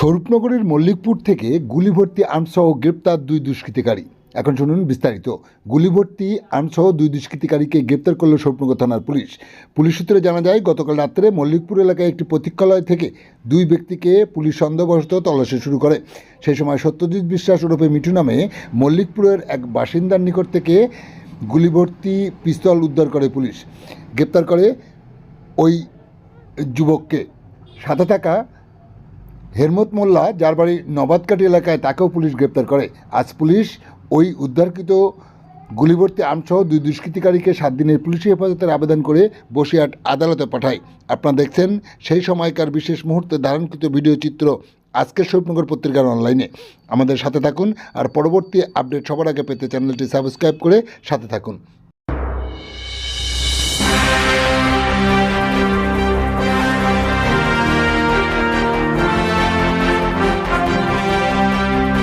স্বরূপনগরের মল্লিকপুর থেকে গুলিভর্তি আর্মসহ গ্রেপ্তার দুই দুষ্কৃতিকারী। এখন শুনুন বিস্তারিত। গুলিভর্তি আর্মসহ দুই দুষ্কৃতিকারীকে গ্রেপ্তার করল স্বরূপনগর থানার পুলিশ। পুলিশ সূত্রে জানা যায়, গতকাল রাত্রে মল্লিকপুর এলাকায় একটি প্রতীক্ষালয় থেকে দুই ব্যক্তিকে পুলিশ সন্দেহবশত তল্লাশি শুরু করে। সেই সময় সত্যজিৎ বিশ্বাস ওরফে মিঠু নামে মল্লিকপুরের এক বাসিন্দার নিকট থেকে গুলিভর্তি পিস্তল উদ্ধার করে পুলিশ। গ্রেপ্তার করে ওই যুবককে। সাথে থাকা হেরমত মোল্লা, যার বাড়ি নবাদকাটি এলাকায়, তাকেও পুলিশ গ্রেপ্তার করে। আজ পুলিশ ওই উদ্ধারকৃত গুলিবর্তী আমসহ দুই দুষ্কৃতিকারীকে সাত দিনের পুলিশি হেফাজতের আবেদন করে বসিরহাট আদালতে পাঠায়। আপনারা দেখছেন সেই সময়কার বিশেষ মুহূর্তে ধারণকৃত ভিডিও চিত্র আজকের স্বপ্নগর পত্রিকার অনলাইনে। আমাদের সাথে থাকুন আর পরবর্তী আপডেট সবার আগে পেতে চ্যানেলটি সাবস্ক্রাইব করে সাথে থাকুন।